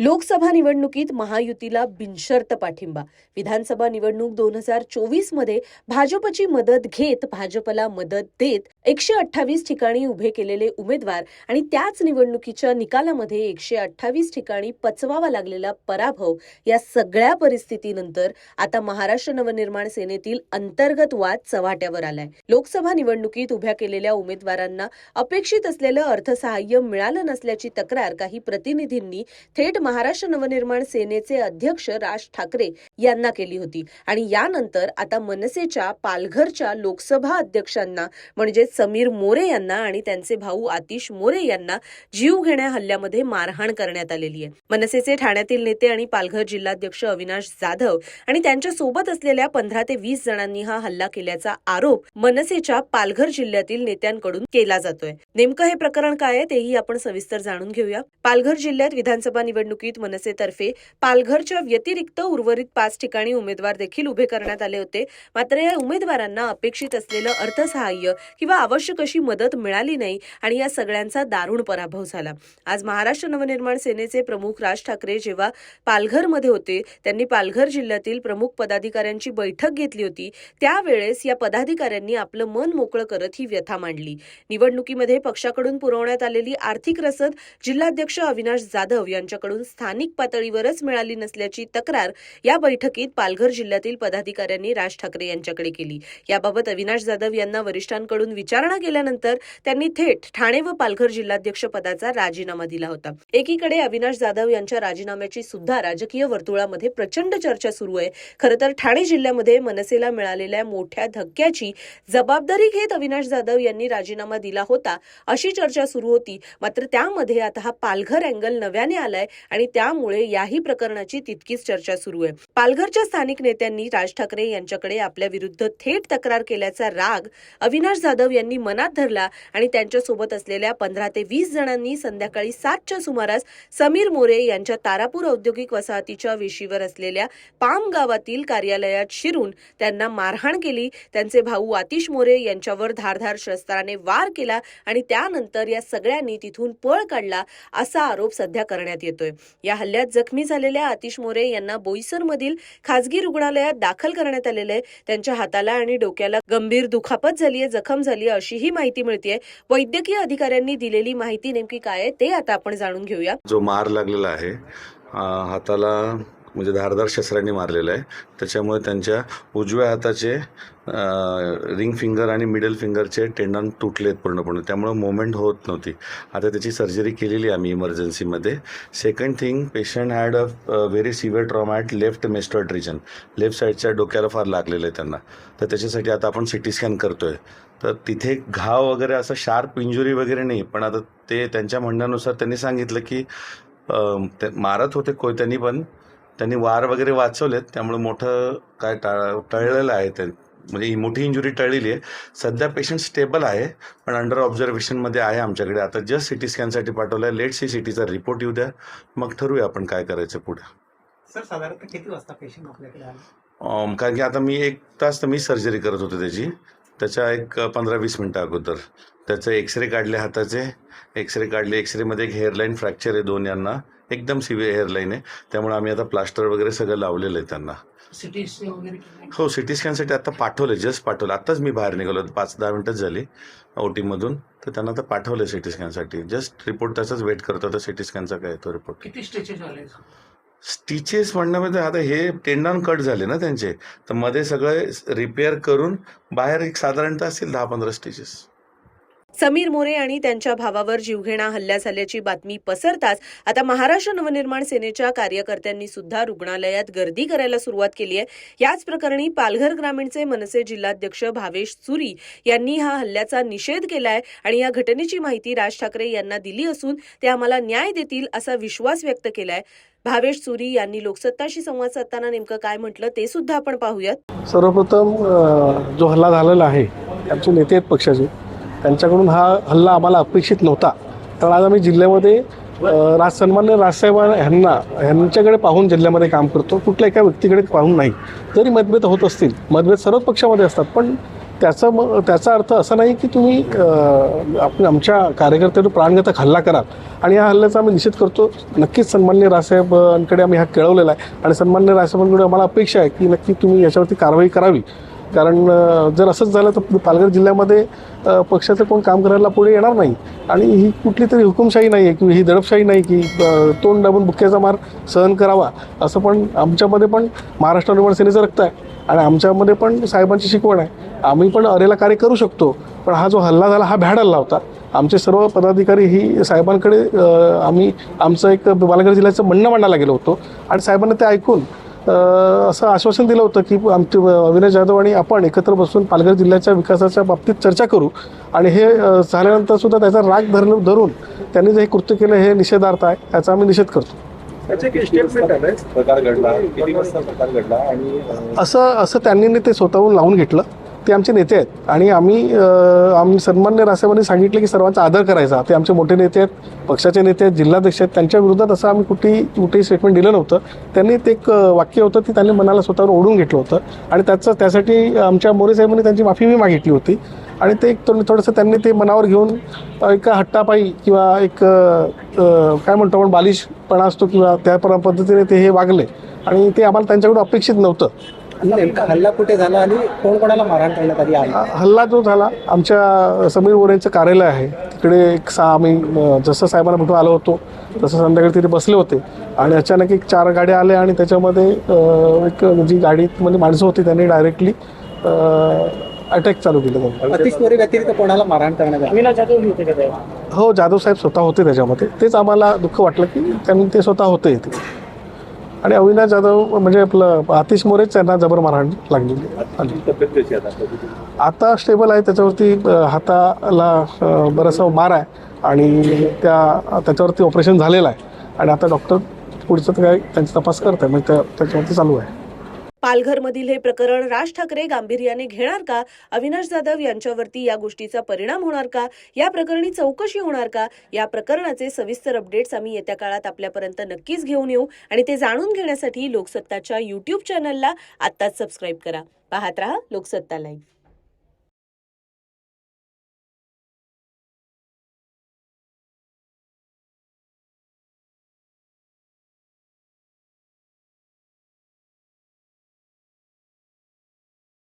लोकसभा निवडणुकीत महायुतीला बिनशर्त पाठिंबा. विधानसभा निवडणूक दोन हजार चोवीसमध्ये भाजपची मदत घेत भाजपला मदत देत एकशे अठ्ठावीस ठिकाणी उभे केलेले उमेदवार आणि त्याच निवडणुकीच्या निकालामध्ये एकशे अठ्ठावीस ठिकाणी पचवावा लागलेला पराभव या सगळ्या परिस्थितीनंतर आता महाराष्ट्र नवनिर्माण सेनेतील अंतर्गत वाद चव्हाट्यावर आलाय. लोकसभा निवडणुकीत उभ्या केलेल्या उमेदवारांना अपेक्षित असलेलं अर्थसहाय्य मिळालं नसल्याची तक्रार काही प्रतिनिधींनी थेट महाराष्ट्र नवनिर्माण सेनेचे अध्यक्ष राज ठाकरे यांना केली होती. आणि यानंतर आता मनसेच्या पालघरच्या लोकसभा अध्यक्षांना म्हणजे समीर मोरे यांना आणि त्यांचे भाऊ आतिश मोरे यांना जीव घेण्या हल्ल्यामध्ये मारहाण करण्यात आलेली आहे. मनसेचे ठाण्यातील नेते आणि पालघर जिल्हाध्यक्ष अविनाश जाधव आणि त्यांच्यासोबत असलेल्या पंधरा ते वीस जणांनी हा हल्ला केल्याचा आरोप मनसेच्या पालघर जिल्ह्यातील नेत्यांकडून केला जातोय. नेमकं हे प्रकरण काय आहे तेही आपण सविस्तर जाणून घेऊया. पालघर जिल्ह्यात विधानसभा निवडणुकीत मनसेतर्फे पालघरच्या व्यतिरिक्त उर्वरित पाच ठिकाणी उमेदवार देखील उभे करण्यात आले होते. मात्र या उमेदवारांना अपेक्षित असलेलं अर्थसहाय्य किंवा आवश्यक अशी मदत मिळाली नाही आणि या सगळ्यांचा दारुण पराभव झाला. आज महाराष्ट्र नवनिर्माण सेनेचे प्रमुख राज ठाकरे जेव्हा पालघरमध्ये होते त्यांनी पालघर जिल्ह्यातील प्रमुख पदाधिकाऱ्यांची बैठक घेतली होती. त्यावेळेस या पदाधिकाऱ्यांनी आपलं मन मोकळं करत ही व्यथा मांडली. निवडणुकीमध्ये पक्षाकडून पुरवण्यात आलेली आर्थिक रसद जिल्हाध्यक्ष अविनाश जाधव यांच्याकडून स्थानिक पातळीवरच मिळाली नसल्याची तक्रार या बैठकीत पालघर जिल्ह्यातील पदाधिकाऱ्यांनी राज ठाकरे यांच्याकडे केली. याबाबत अविनाश जाधव यांना वरिष्ठांकडून विचारणा केल्यानंतर त्यांनी थेट ठाणे व पालघर जिल्हाध्यक्ष पदाचा राजीनामा दिला होता. एकीकडे अविनाश जाधव यांच्या राजीनाम्याची सुद्धा राजकीय वर्तुळामध्ये प्रचंड चर्चा सुरू आहे. खरं तर ठाणे जिल्ह्यामध्ये मनसेला मिळालेल्या मोठ्या धक्क्याची जबाबदारी घेत अविनाश जाधव यांनी राजीनामा दिला होता अशी चर्चा सुरू होती. मात्र त्यामध्ये आता हा पालघर अँगल नव्याने आलाय आणि त्यामुळे याही प्रकरणाची तितकीच चर्चा सुरू आहे. पालघरच्या स्थानिक नेत्यांनी राज ठाकरे यांच्याकडे आपल्या विरुद्ध थेट तक्रार केल्याचा राग अविनाश जाधव यांनी मनात धरला आणि त्यांच्यासोबत असलेल्या पंधरा ते वीस जणांनी संध्याकाळी सातच्या सुमारास समीर मोरे यांच्या तारापूर औद्योगिक वसाहतीच्या वेशीवर असलेल्या पाम गावातील कार्यालयात शिरून त्यांना मारहाण केली. त्यांचे भाऊ आतिश मोरे यांच्यावर धारधार शस्त्राने वार केला आणि त्यानंतर या सगळ्यांनी तिथून पळ काढला असा आरोप सध्या करण्यात येतोय. या हल्ल्यात जखमी झालेल्या आतिश मोरे यांना बोईसरमधील खासगी रुग्णालयात दाखल करण्यात आलेले आहे. त्यांच्या हाताला आणि डोक्याला गंभीर दुखापत झाली आहे जखम झाली आहे अशीही माहिती मिळते वैद्यकीय अधिकाऱ्यांनी दिलेली माहिती नेमकी काय आहे ते आता आपण जाणून घेऊया. जो मार लागलेला आहे हाताला म्हणजे धारदार शस्त्रांनी मारलेलं आहे. त्याच्यामुळे त्यांच्या उजव्या हाताचे रिंग फिंगर आणि मिडल फिंगरचे टेंडन तुटलेत पूर्णपणे. त्यामुळं मोमेंट होत नव्हती. आता त्याची सर्जरी केलेली आहे आम्ही इमर्जन्सीमध्ये. Second thing patient had a very severe trauma at left mastoid region left साईडच्या डोक्याला फार लागलेलं आहे त्यांना. तर त्याच्यासाठी आता आपण सी टी स्कॅन करतो आहे तर तिथे घाव वगैरे असं शार्प इंजुरी वगैरे नाही. पण आता ते त्यांच्या म्हणण्यानुसार त्यांनी सांगितलं की ते मारत होते कोयत्यांनी पण त्यांनी वार वगैरे वाचवलेत त्यामुळे मोठं काय टाळ टळलेलं आहे ते. म्हणजे ही मोठी इंजुरी टळलेली आहे. सध्या पेशंट स्टेबल आहे पण अंडर ऑब्झर्वेशनमध्ये आहे आमच्याकडे. आता जस्ट सी टी स्कॅनसाठी पाठवलं आहे लेट सी सी टीचा रिपोर्ट येऊ द्या. मग ठरवूया आपण काय करायचं पुढे. सर साधारणतः किती वाजता पेशंट आपल्याकडे आले? कारण की आता मी एक तास तर मी सर्जरी करत होते त्याची. त्याच्या एक पंधरा वीस मिनटं अगोदर. त्याचे एक्सरे काढले हाताचे. एक्सरे काढले. एक्सरेमध्ये एक हेअरलाईन फ्रॅक्चर आहे दोन यांना. एकदम सिव्हिअर हेअरलाईन आहे. त्यामुळे आम्ही आता प्लास्टर वगैरे सगळं लावलेलं आहे त्यांना. सिटी हो सी टी स्कॅनसाठी आता पाठवलं जस्ट पाठवलं आत्ताच मी बाहेर निघालो पाच दहा मिनटंच झाली ओ टीमधून तर त्यांना आता पाठवलं सी टी स्कॅनसाठी जस्ट रिपोर्ट त्याचाच वेट करतो आता सी टी स्कॅनचा काय तो रिपोर्ट. किती स्टेचेस स्टिचेस म्हणण्यामध्ये आता हे टेंडॉन कट झाले ना त्यांचे. तर मध्ये सगळे रिपेअर करून बाहेर एक साधारणतः असतील दहा पंधरा स्टिचेस समीर मोरे आणि त्यांच्या भावावर जीवघेणा हल्ला झाल्याची बातमी पसरताच आता महाराष्ट्र नवनिर्माण सेनेच्या कार्यकर्त्यांनी सुद्धा रुग्णालयात गर्दी करायला सुरुवात केली आहे. याच प्रकरणी पालघर ग्रामीणचे मनसे जिल्हाध्यक्ष भावेश चुरी यांनी हा हल्ल्याचा निषेध केलाय आणि या घटनेची माहिती राज ठाकरे यांना दिली असून ते आम्हाला न्याय देतील असा विश्वास व्यक्त केलाय. भावेश चुरी यांनी लोकसत्ताशी संवाद साधताना नेमकं काय म्हटलं ते सुद्धा आपण पाहूयात. सर्वप्रथम जो हल्ला झालेला आहे आमचे नेते आहेत पक्षाचे. त्यांच्याकडून हा हल्ला आम्हाला अपेक्षित नव्हता. तर आज आम्ही जिल्ह्यामध्ये राजसन्मान्य राज सन्मान्य राजसाहेब ह्यांना ह्यांच्याकडे पाहून जिल्ह्यामध्ये काम करतो. कुठल्या एका व्यक्तीकडे पाहून नाही. जरी मतभेद होत असतील मतभेद सर्वच पक्षामध्ये असतात पण त्याचा मग त्याचा अर्थ असा नाही की तुम्ही आपण आमच्या कार्यकर्त्यावर प्राणघातक हल्ला कराल. आणि या हल्ल्याचा आम्ही निषेध करतो. नक्कीच सन्मान्य राजसाहेबांकडे आम्ही हा कळवलेला आहे. आणि सन्मान्य राजसाहेबांकडे आम्हाला अपेक्षा आहे की नक्की तुम्ही याच्यावरती कारवाई करावी. कारण जर असंच झालं तर पालघर जिल्ह्यामध्ये पक्षाचं कोण काम करायला पुढे येणार नाही. आणि ही कुठली तरी हुकुमशाही नाही आहे किंवा ही दडपशाही नाही की तोंड दाबून बुक्क्याचा मार सहन करावा असं पण आमच्यामध्ये पण महाराष्ट्र निर्माण सेनेचं रक्त आहे. आणि आमच्यामध्ये पण साहेबांची शिकवण आहे. आम्ही पण अरेला कार्य करू शकतो पण हा जो हल्ला झाला हा भ्याड हल्ला होता. आमचे सर्व पदाधिकारी ही साहेबांकडे आम्ही आमचं एक पालघर जिल्ह्याचं म्हणणं मांडायला गेलो होतो. आणि साहेबांना ते ऐकून असं आश्वासन दिलं होतं की आमचे अविनाश जाधव आणि आपण एकत्र बसून पालघर जिल्ह्याच्या विकासाच्या बाबतीत चर्चा करू. आणि हे झाल्यानंतर सुद्धा त्याचा राग धर धरून त्यांनी जे हे कृत्य केलं हे निषेधार्थ आहे याचा आम्ही निषेध करतो. असं असं त्यांनी ते स्वतःहून लावून घेतलं. ते आमचे नेते आहेत. आणि आम्ही आम्ही सन्मान्य रासाहेबांनी सांगितलं की सर्वांचा आदर करायचा. ते आमचे मोठे नेते आहेत पक्षाचे नेते आहेत जिल्हाध्यक्ष आहेत. त्यांच्या विरोधात असं आम्ही कुठेही कुठेही स्टेटमेंट दिलं नव्हतं. त्यांनी ते एक वाक्य होतं ते त्यांनी मनाला स्वतःवर ओढून घेतलं होतं. आणि त्याचं त्यासाठी आमच्या मोरे साहेबांनी त्यांची माफीही मागितली होती. आणि ते एक थोडंसं त्यांनी ते मनावर घेऊन एका हट्टापायी किंवा एक काय म्हणतो आपण बालिशपणा असतो किंवा त्या पद्धतीने ते हे वागले. आणि ते आम्हाला त्यांच्याकडून अपेक्षित नव्हतं. नेमका हल्ला कुठे झाला आणि कोण कोणाला मारहाण करण्यात आली आहे? हल्ला जो झाला आमच्या समीर मोरेंचं कार्यालय आहे. तिकडे एक सहा आम्ही जसं साहेबांना भेटून आलो होतो तसं संध्याकाळी तिथे बसले होते. आणि अचानक एक चार गाड्या आल्या आणि त्याच्यामध्ये एक जी गाडीमध्ये माणसं होती त्यांनी डायरेक्टली अटॅक चालू केलं त्यांनी. अतिश मोरे व्यतिरिक्त कोणाला मारहाण करण्यात आली? हो जाधव साहेब स्वतः होते त्याच्यामध्ये. तेच आम्हाला दुःख वाटलं की त्यांनी ते स्वतः होते इथे. आणि अविनाश जाधव म्हणजे आपलं आतिश मोरेच त्यांना जबर मारहाण लागलेली आता स्टेबल आहे त्याच्यावरती हाताला बराचसा मार आहे आणि त्या त्याच्यावरती ऑपरेशन झालेलं आहे. आणि आता डॉक्टर पुढचं काय त्यांचा तपास करत आहे म्हणजे त्या त्याच्यावरती चालू आहे. पालघरमधील हे प्रकरण राज ठाकरे गांभीर्याने घेणार का? अविनाश जाधव यांच्यावरती या गोष्टीचा परिणाम होणार का? या प्रकरणी चौकशी होणार का? या प्रकरणाचे सविस्तर अपडेट्स आम्ही येत्या काळात आपल्यापर्यंत नक्कीच घेऊन येऊ. आणि ते जाणून घेण्यासाठी लोकसत्ताच्या युट्यूब चॅनलला आत्ताच सबस्क्राईब करा. पाहत रहा लोकसत्ता लाईव्ह